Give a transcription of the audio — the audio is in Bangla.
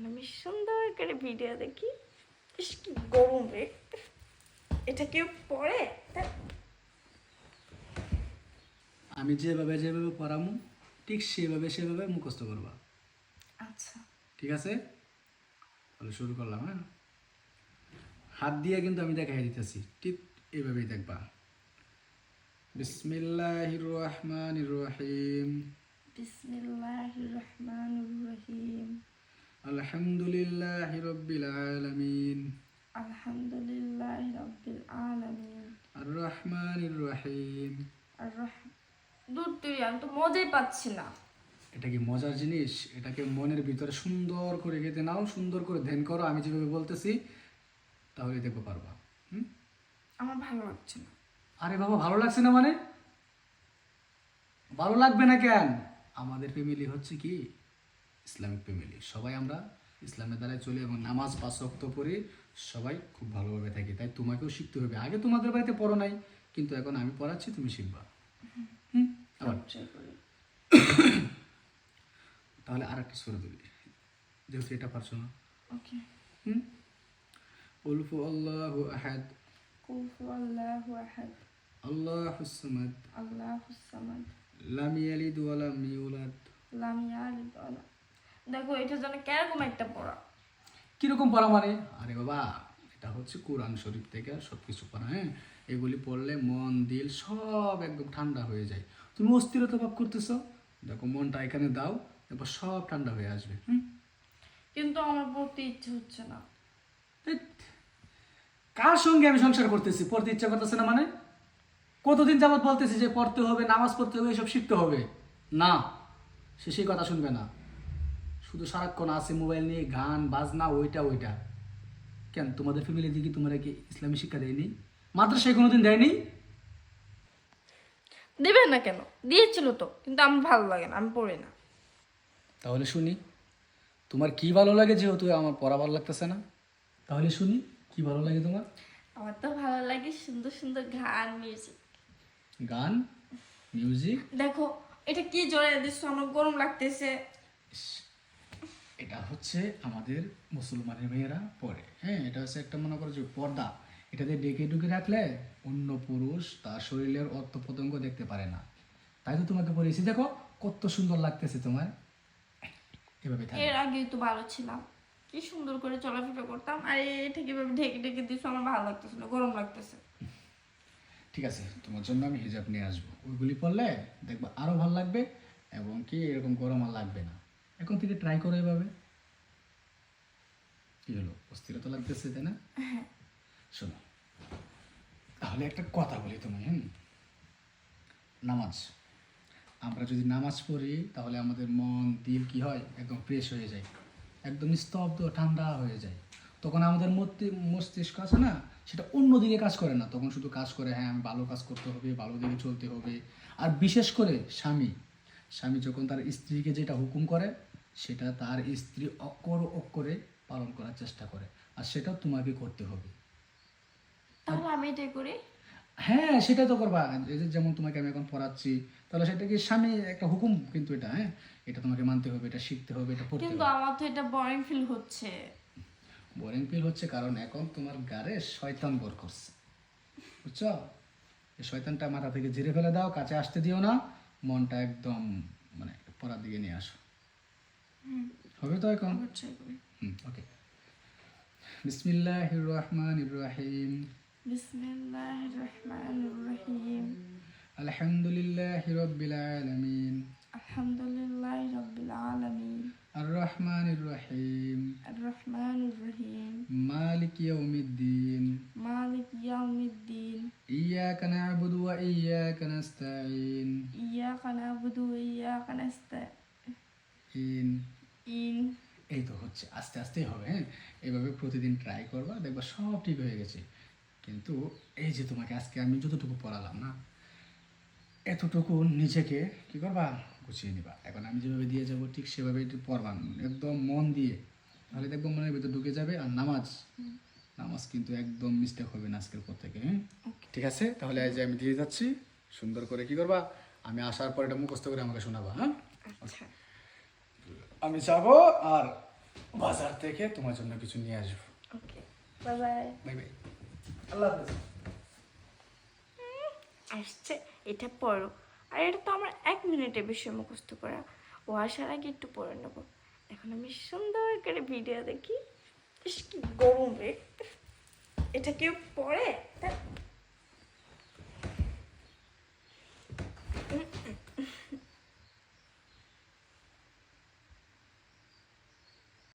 এখন আমি সুন্দর করে ভিডিও দেখি। ইস কি গরম রে। এটা কেউ পড়ে আমি যেভাবে যেভাবে পড়ামু ঠিক সেভাবে সেভাবে মুখস্থ করবা। আচ্ছা। ঠিক আছে? তাহলে শুরু করলাম হ্যাঁ? হাত দিয়ে কিন্তু আমি দেখাই দিতেছি। ঠিক এইভাবেই দেখবা। বিসমিল্লাহির রহমানির রহিম। বিসমিল্লাহির রহমানির রহিম। আলহামদুলিল্লাহি রাব্বিল আলামিন। আলহামদুলিল্লাহ রাব্বিল আলামিন। আর রহমানির রহিম। আর দূর তুই আমি তো মজাই পাচ্ছি না। এটা কি মজার জিনিস? এটাকে মনের ভিতরে সুন্দর করে গেঁথে নাও সুন্দর করে ধ্যান করো আমি যেভাবে বলতেছি তাহলে দেখব পারবা। হুম? আমার ভালো লাগছে না। আরে বাবা ভালো লাগছে না মানে? ভালো লাগবে না কেন? আমাদের ফ্যামিলি হচ্ছে কি? Islamic family. সবাই আমরা ইসলামের দ্বারাই চলি এবং নামাজ পাঁচ রক্ত পড়ি সবাই খুব ভালোভাবে থাকি। তাই তোমাকেও শিখতে হবে। আগে তোমাদের বাড়িতে পড়ো নাই কিন্তু এখন আমি পড়াচ্ছি তুমি শিখবা। হুম? আবার। তাহলে আর একটা সুরে দিবি যেহেতু এটা পারছ না। ওকে। হুম? উলফু আল্লাহ আহাদ। সামাদ। আল্লাহুস সামাদ। লাম ইয়ালিদ ওয়া লাম ইউলাদ। লাম ইয়ালিদ ওয়া দেখো এটা যেন কীরকম একটা পড়া। কীরকম পড়া মানে? আরে বাবা এটা হচ্ছে কোরআন শরীফ থেকে সব কিছু পড়া হ্যাঁ? এগুলি পড়লে মন দিল সব একদম ঠান্ডা হয়ে যায়। তুমি অস্থিরতা ভাব করতেছো? দেখো মনটা এখানে দাও এরপর সব ঠান্ডা হয়ে আসবে। হুম? কিন্তু আমার পড়তে ইচ্ছে হচ্ছে না। কার সঙ্গে আমি সংসার করতেছি? পড়তে ইচ্ছা করতেছে না মানে? কতদিন যাবত বলতেছি যে পড়তে হবে নামাজ পড়তে হবে এসব শিখতে হবে? না সে সেই কথা শুনবে না। শুধু সারাক্ষণ আছে মোবাইল নিয়ে গান বাজনা ওইটা ওইটা। কেন তোমাদের ফ্যামিলি দিকে তোমরা কি ইসলামী শিক্ষা দেয়নি? মাদ্রাসায় কোনোদিন দেয়নি? দেবে না কেন? দিয়েছিল তো কিন্তু আমার ভালো লাগে না আমি পড়ি না। তাহলে শুনি তোমার কি ভালো লাগে যেহেতু আমার পড়া ভালো লাগতেছে না? তাহলে শুনি কি ভালো লাগে তোমার? আমার তো ভালো লাগে সুন্দর সুন্দর গান মিউজিক গান? মিউজিক দেখো এটা কি জোরে দিচ্ছ? আমার গরম লাগতেছে। এটা হচ্ছে আমাদের মুসলমানের মেয়েরা পরে। হ্যাঁ এটা হচ্ছে একটা মনে করো যে পর্দা। এটাতে ডেকে ডুকে রাখলে অন্য পুরুষ তার শরীরের অর্থ পতঙ্গ দেখতে পারে না। তাই তো তোমাকে পরিয়েছি দেখো কত সুন্দর লাগতেছে তোমার। এভাবে এর আগেই তো ভালো ছিলাম। কি সুন্দর করে চলাফেরা করতাম। আর এটা কীভাবে ঢেকে ঢেকে দিচ্ছ আমার ভালো লাগতেছে না গরম লাগতেছে। ঠিক আছে তোমার জন্য আমি হিজাব নিয়ে আসব। ওইগুলি পরলে দেখবা আরও ভালো লাগবে এবং কি এরকম গরম আর লাগবে না। এখন থেকে ট্রাই করো এভাবে। কি হলো? অস্থিরতা লাগতেছে তাই না? শোনো তাহলে একটা কথা বলি তুমি হ্যাঁ নামাজ। আমরা যদি নামাজ পড়ি তাহলে আমাদের মন দিল কি হয়? একদম ফ্রেশ হয়ে যায়। একদম স্তব্ধ ঠান্ডা হয়ে যায়। তখন আমাদের মস্তি- মস্তিষ্ক আছে না সেটা অন্য দিকে কাজ করে না। তখন শুধু কাজ করে হ্যাঁ আমি ভালো কাজ করতে হবে ভালো দিকে চলতে হবে। আর বিশেষ করে স্বামী। স্বামী যখন তার স্ত্রীকে যেটা হুকুম করে সেটা তার স্ত্রী অক্ষর অক্ষরে পালন করার চেষ্টা করে আর সেটাও তোমাকে করতে হবে। তাহলে আমি এটাই করি? হ্যাঁ সেটা তো করবা। এই যে যেমন তোমাকে আমি এখন পড়াচ্ছি তাহলে সেটা কি স্বামী একটা হুকুম কিন্তু এটা হ্যাঁ? এটা তোমাকে মানতে হবে এটা শিখতে হবে এটা পড়তে কিন্তু আমার তো এটা বোরিং ফিল হচ্ছে। বোরিং ফিল হচ্ছে কারণ এখন তোমার গাড়ে শয়তান বর করছে। বুঝছ? এই শয়তানটা মাথা থেকে ঝেড়ে ফেলে দাও কাছে আসতে দিও না মনটা একদম মানে পড়ার দিকে নিয়ে আসো। হবে তো এখন আবার try করি হুম ওকে বিসমিল্লাহির রহমানির রহিম বিসমিল্লাহির রহমানির রহিম আলহামদুলিল্লাহি রাব্বিল আলামিন আলহামদুলিল্লাহি রাব্বিল আলামিন আর রহমানির রহিম আর রহমানির রহিম মালিক ইয়াউমিদ্দিন মালিক ইয়াউমিদ্দিন ইয়াকা না'বুদু ওয়া ইয়াকা নাস্তাঈন ইয়াকা নাবুদু ওয়া নাস্তাঈন ইন এই তো হচ্ছে আস্তে আস্তেই হবে হ্যাঁ? এইভাবে প্রতিদিন ট্রাই করবা দেখবা সব ঠিক হয়ে গেছে। কিন্তু এই যে তোমাকে আজকে আমি যতটুকু পড়ালাম না এতটুকু নিজেকে কি করবা? গুছিয়ে নিবা। এখন আমি যেভাবে দিয়ে যাব ঠিক সেভাবে একটু পড়বা একদম মন দিয়ে। তাহলে দেখব মনের ভিতরে ঢুকে যাবে আর নামাজ। নামাজ কিন্তু একদম মিস্টেক হবে না আজকের পর থেকে হ্যাঁ? ঠিক আছে? তাহলে এই যে আমি দিয়ে যাচ্ছি সুন্দর করে কি করবা? আমি আসার পর এটা মুখস্থ করে আমাকে শোনাবা হ্যাঁ? আচ্ছা। আমি যাব আর বাজার থেকে তোমার জন্য কিছু নিয়ে আসব। Okay bye bye bye bye আল্লাহ হাফেজ। আসছে এটা পড়ো। আর এটা তো আমার এক মিনিটে বিষয় মুখস্থ করা। ও আসার আগে একটু পড়ে নেব। এখন আমি সুন্দর করে ভিডিও দেখি। ইস কি গরম। রে এটা কেউ পড়ে? তা